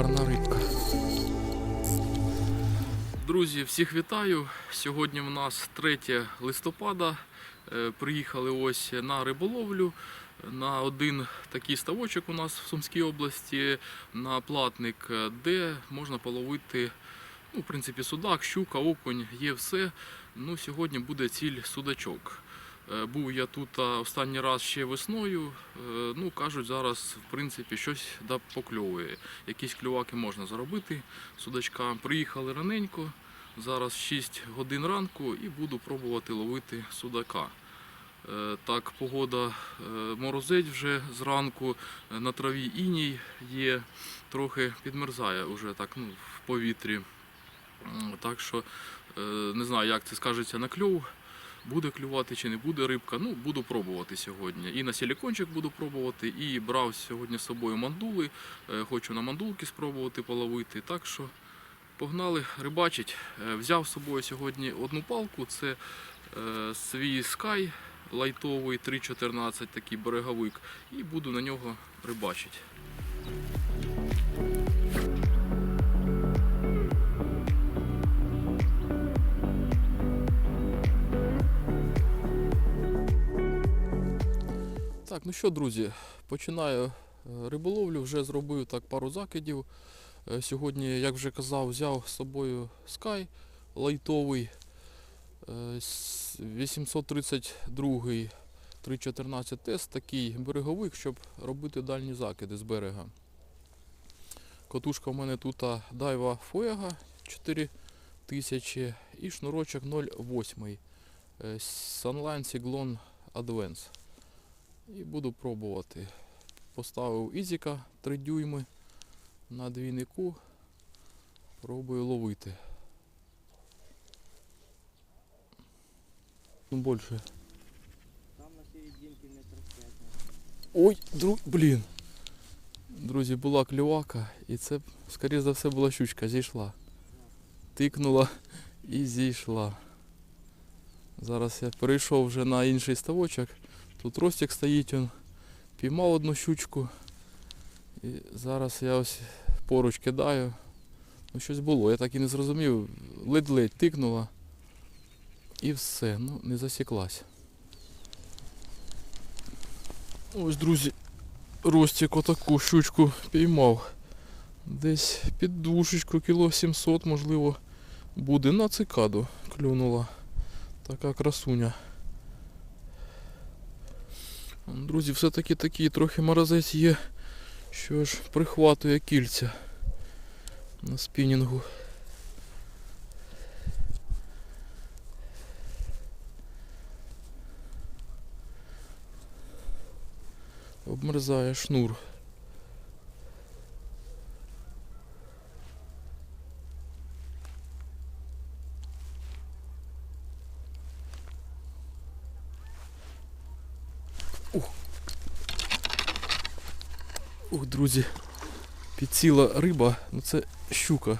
гарна рибка. Друзі, всіх вітаю. Сьогодні в нас 3 листопада. Е, Приїхали ось на риболовлю. На один такий ставочок у нас в Сумській області, на платник, е, де можна половити ну, в принципі, судак, щука, окунь, є все. Ну, сьогодні буде ціль судачок. Е, Був я тут останній раз ще весною. Е, Ну, кажуть, зараз в принципі щось да покльовує. Якісь клюваки можна заробити судачкам. Приїхали раненько. Зараз 6 годин ранку і буду пробувати ловити судака. Е, Так, погода морозить вже зранку, на траві іній є, трохи підмерзає вже так ну, в повітрі. Так що не знаю, як це скажеться на кльов. Буде клювати чи не буде рибка. Ну, буду пробувати сьогодні. І на силікончик буду пробувати, і брав сьогодні з собою мандули. Е, Хочу на мандулки спробувати половити. Так що погнали рибачить. Е, Взяв з собою сьогодні одну палку. Це е, свій Sky лайтовий 3.14, такий береговик. І буду на нього рибачити. Так, ну що, друзі, починаю е, риболовлю, вже зробив так пару закидів. Е, Сьогодні, як вже казав, взяв з собою Sky лайтовий е, 832 3.14 тест, такий береговик, щоб робити дальні закиди з берега. Котушка в мене тут Daiwa Fuego 4000 і шнурочок 0,8 е, Sunline Cyclone Advance. І буду пробувати. Поставив ізіка 3 дюйми на двійнику. Пробую ловити. Ну більше. Там на серединке метров пять. Ой, друг, блін. Друзі, була клювака і це, скоріше за все, була щучка, зійшла. Тикнула і зійшла. Зараз я перейшов вже на інший ставочок. Тут ростик стоїть, он піймав одну щучку. І зараз я ось поруч кидаю. Ну щось було, я так і не зрозумів. Ледь-ледь тикнула. І все, ну не засіклась. Ось, друзі, Ростик отаку щучку піймав. Десь під душечку, кіло 700, можливо, буде на цикаду клюнула. Така красуня. Друзі, все-таки такий трохи морозець є, що ж прихватує кільця на спінінгу. Обмерзає шнур. Друзі. Підсіла риба, ну це щука.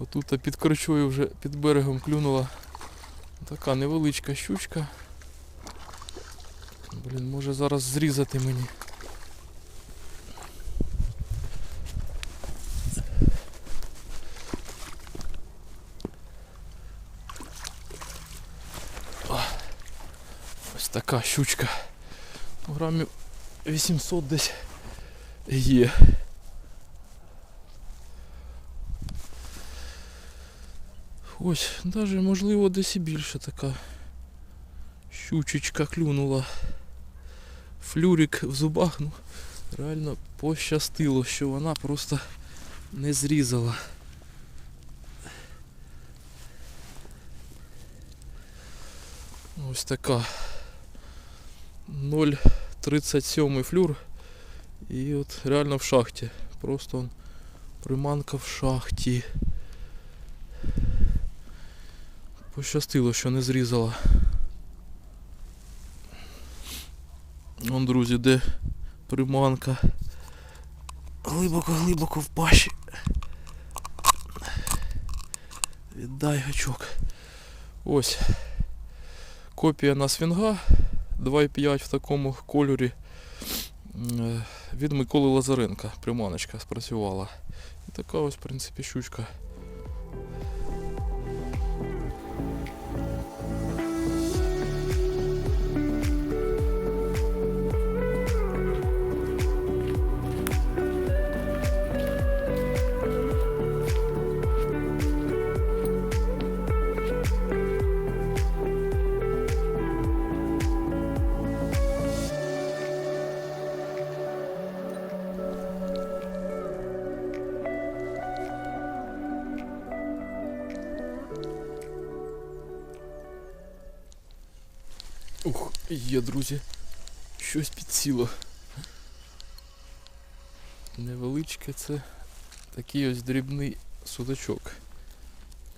Отут під корчою вже під берегом клюнула така невеличка щучка. Блін, може зараз зрізати мені. Ось така щучка. Грамів 800 десь є. Ось, навіть можливо десь і більше така щучечка клюнула. Флюрик в зубах, ну реально пощастило, що вона просто не зрізала. Ось така 0,37 флюр. І от реально в шахті. Просто он, приманка в шахті. Пощастило, що не зрізала. Вон, друзі, де приманка. Глибоко-глибоко в пащі. Віддай гачок. Ось. Копія на свінга 2,5 в такому кольорі. Е, від Миколи Лазаренка. Приманочка спрацювала. І така ось, в принципі, щучка. Є, друзі. Щось підсіло. Невеличке це такий ось дрібний судачок.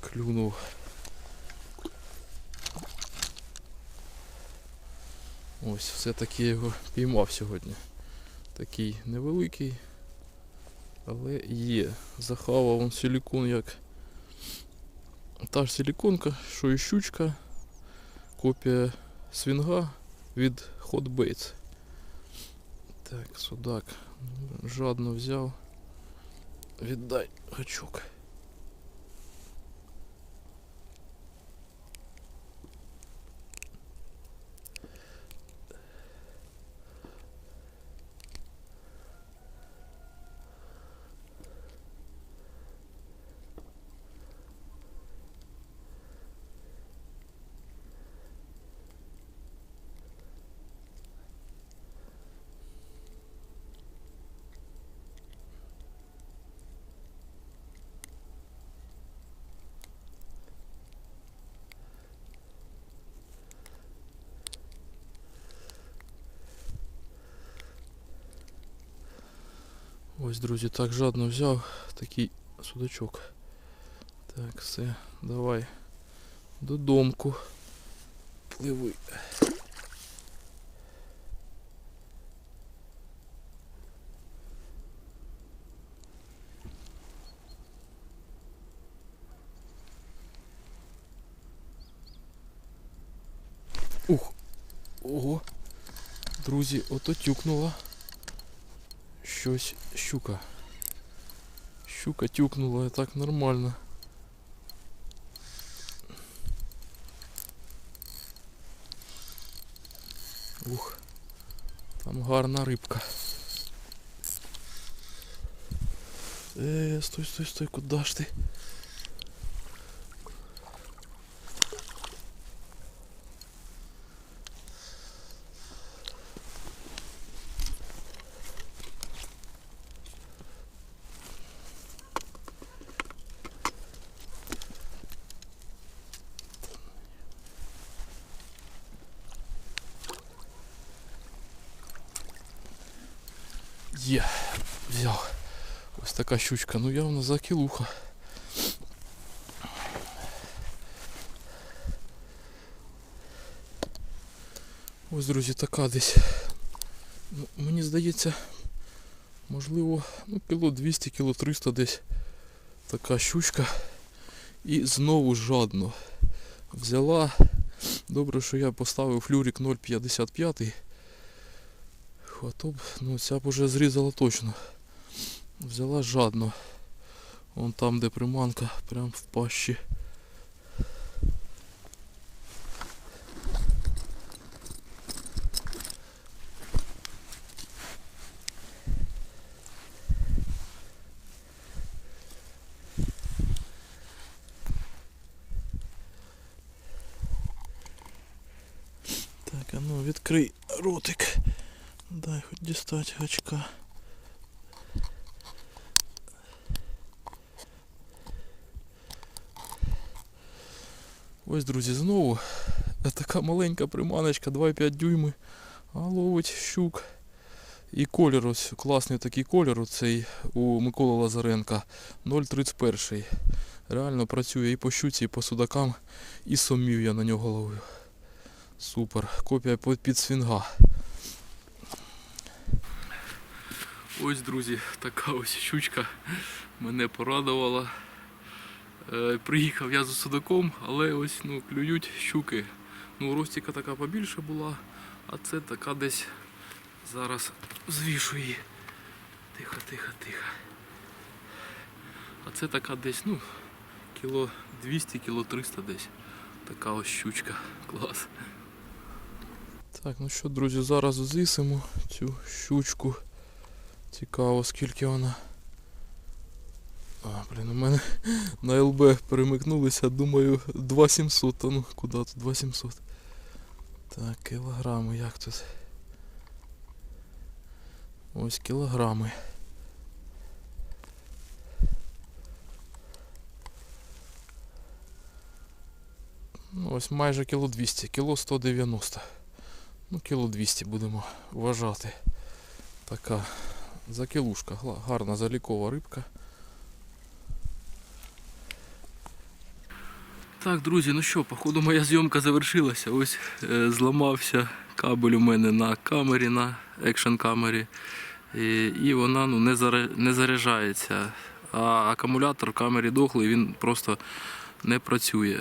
Клюнув. Ось, все-таки я його піймав сьогодні. Такий невеликий, але є. Захавав он силікон як. Та ж силіконка, що і щучка. Копія свінга від Hot Baits. Так, судак. Жадно взяв. Віддай гачок. Ось, друзі, так жадно взяв такий судачок. Так, все, давай додомку. Пливи. Ух, ого, друзі, ото тюкнула. Щось щука. Щука тюкнула так нормально. Ух, там гарна рибка. Е, стой, стой, стой, куди ж ти? Є, взяв. Ось така щучка, ну явно за кілуха. Ось, друзі, така десь. Мені здається, можливо, ну, кіло 200, кіло 300 десь така щучка. І знову жадно взяла. Добре, що я поставив флюрик 0,55. А то б, ну ця б уже зрізала точно. Взяла жадно. Вон там, де приманка, прям в пащі. Гачка. Ось, друзі, знову така маленька приманочка, 2,5 дюйми, а ловить щук. І колір ось класний такий колір оцей у Миколи Лазаренка 0,31. Реально працює і по щуці, і по судакам, і сомів я на нього ловив. Супер. Копія під свінга. Ось, друзі, така ось щучка мене порадувала. Е, приїхав я за судаком, але ось ну, клюють щуки. Ну, ростіка така побільше була, а це така десь зараз звішу її. Тихо, тихо, тихо. А це така десь, ну, кіло 200, кіло 300 десь. Така ось щучка. Клас. Так, ну що, друзі, зараз зісимо цю щучку. Цікаво, скільки вона. А, блін, у мене на ЛБ перемикнулися, думаю, 2700, а ну куди тут 2700. Так, кілограми, як тут? Ось кілограми. Ну, ось майже кіло 200, кіло 190. Ну, кіло 200 будемо вважати. Така закілушка, гарна залікова рибка. Так, друзі, ну що, походу моя зйомка завершилася. Ось е, зламався кабель у мене на камері, на екшн камері. І, і вона ну, не, заре- не заряджається. А акумулятор в камері дохлий, він просто не працює.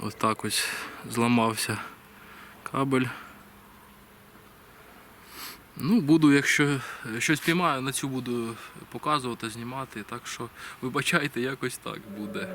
Ось так ось зламався кабель. Ну, буду, якщо щось піймаю, на цю буду показувати, знімати. Так що вибачайте, якось так буде.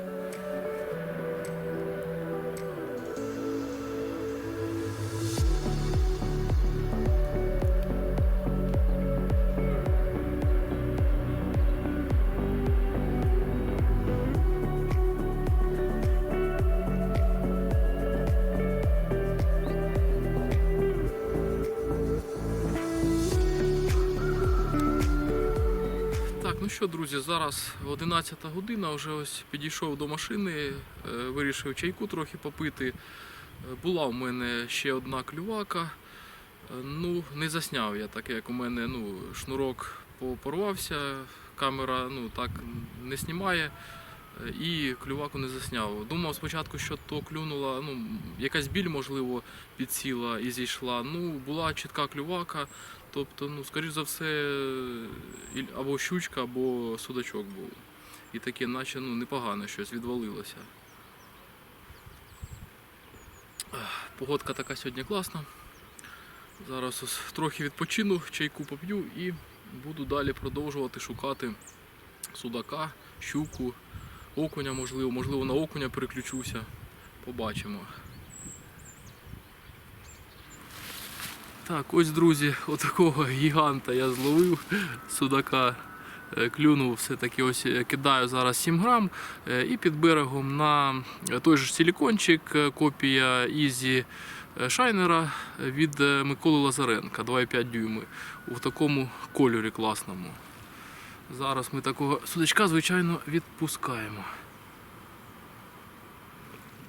Ну що, друзі, зараз 11 година, вже ось підійшов до машини, е, вирішив чайку трохи попити. Е, Була в мене ще одна клювака. Е, Ну, не засняв я, так як у мене ну, шнурок по- порвався, камера ну, так не знімає. І клюваку не засняв. Думав спочатку, що то клюнула, ну, якась біль, можливо, підсіла і зійшла. Ну, була чітка клювака. Тобто, ну, скоріш за все, або щучка, або судачок був. І таке, наче ну, непогано щось відвалилося. Погодка така сьогодні класна. Зараз ось трохи відпочину, чайку поп'ю і буду далі продовжувати шукати судака, щуку, окуня, можливо, можливо, на окуня переключуся. Побачимо. Так, ось, друзі, отакого гіганта я зловив судака. Е, Клюнув все-таки ось е, кидаю зараз 7 грам е, і під берегом на той же силікончик, копія Ізі Шайнера від Миколи Лазаренка 2,5 дюйми у такому кольорі класному. Зараз ми такого судачка, звичайно, відпускаємо.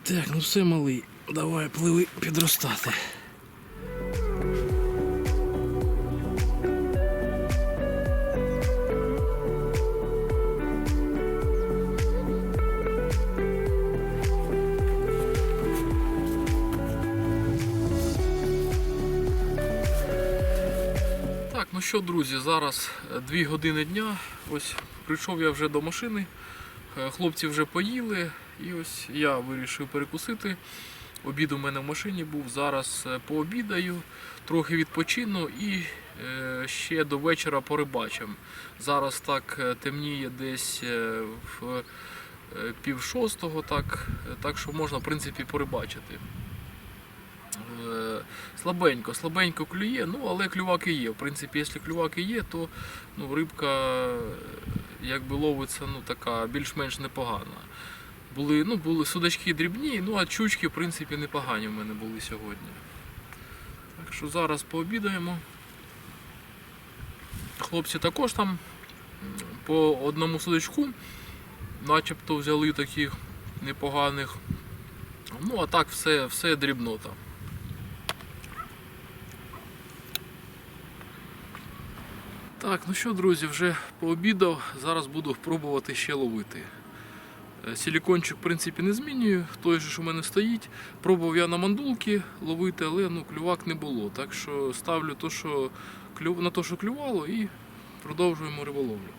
Так, ну все малий, давай пливи підростати. Ну що, друзі, зараз 2 години дня. Ось прийшов я вже до машини. Е, Хлопці вже поїли, і ось я вирішив перекусити. Обід у мене в машині був. Зараз е, пообідаю, трохи відпочину і е, ще до вечора порибачимо. Зараз так е, темніє десь е, в е, пів шостого, так, е, так що можна в принципі порибачити. Слабенько, слабенько клює, ну але клюваки є. В принципі, якщо клюваки є, то ну, рибка е, якби ловиться ну, така більш-менш непогана. Були, ну, були судачки дрібні, ну а чучки в принципі непогані в мене були сьогодні. Так що зараз пообідаємо. Хлопці також там по одному судачку начебто взяли таких непоганих. Ну а так все, все дрібнота. Так, ну що, друзі, вже пообідав. Зараз буду пробувати ще ловити. Сілікончик Силікончик, в принципі, не змінюю. Той же, що в мене стоїть. Пробував я на мандулки ловити, але ну, клювак не було. Так що ставлю то, що на те, що клювало, і продовжуємо риболовлю.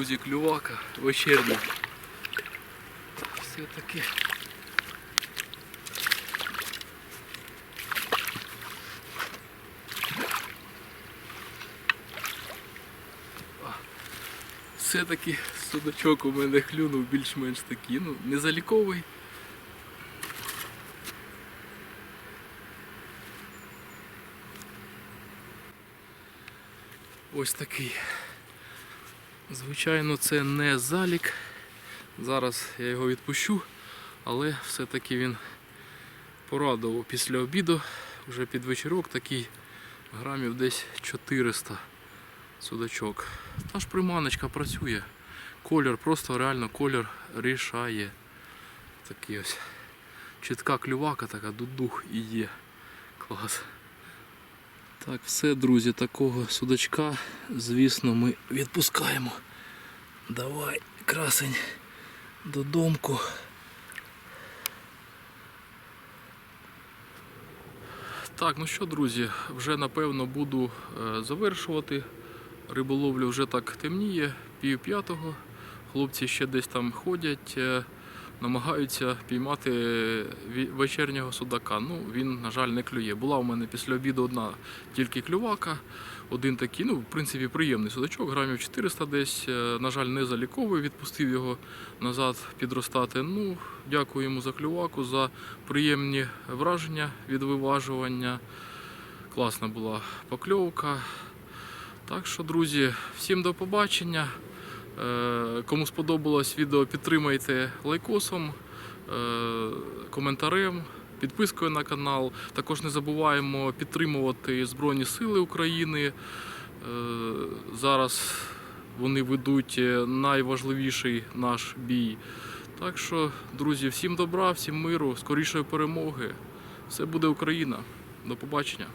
Друзі, клювака вечірня. Все-таки. Все-таки судачок у мене клюнув більш-менш такий, ну, не заліковий. Ось такий. Звичайно, це не залік. Зараз я його відпущу, але все-таки він порадував після обіду. Вже під вечірок такий грамів десь 400 судачок. Та ж приманочка працює. Колір, просто реально колір рішає. Такий ось. Чітка клювака, така дудух і є. Клас. Так, все, друзі, такого судачка, звісно, ми відпускаємо. Давай, красень, додомку. Так, ну що, друзі, вже напевно буду е, завершувати. Риболовлю вже так темніє, пів п'ятого. Хлопці ще десь там ходять, е, намагаються піймати вечірнього судака. Ну, він, на жаль, не клює. Була у мене після обіду одна тільки клювака. Один такий, ну, в принципі, приємний судачок, грамів 400 десь. Е, На жаль, не заліковий, відпустив його назад підростати. Ну, дякую йому за клюваку, за приємні враження від виважування. Класна була покльовка. Так що, друзі, всім до побачення. Е, Кому сподобалось відео, підтримайте лайкосом, е, коментарем, підпискою на канал. Також не забуваємо підтримувати Збройні Сили України. Е, Зараз вони ведуть найважливіший наш бій. Так що, друзі, всім добра, всім миру, скорішої перемоги. Все буде Україна. До побачення.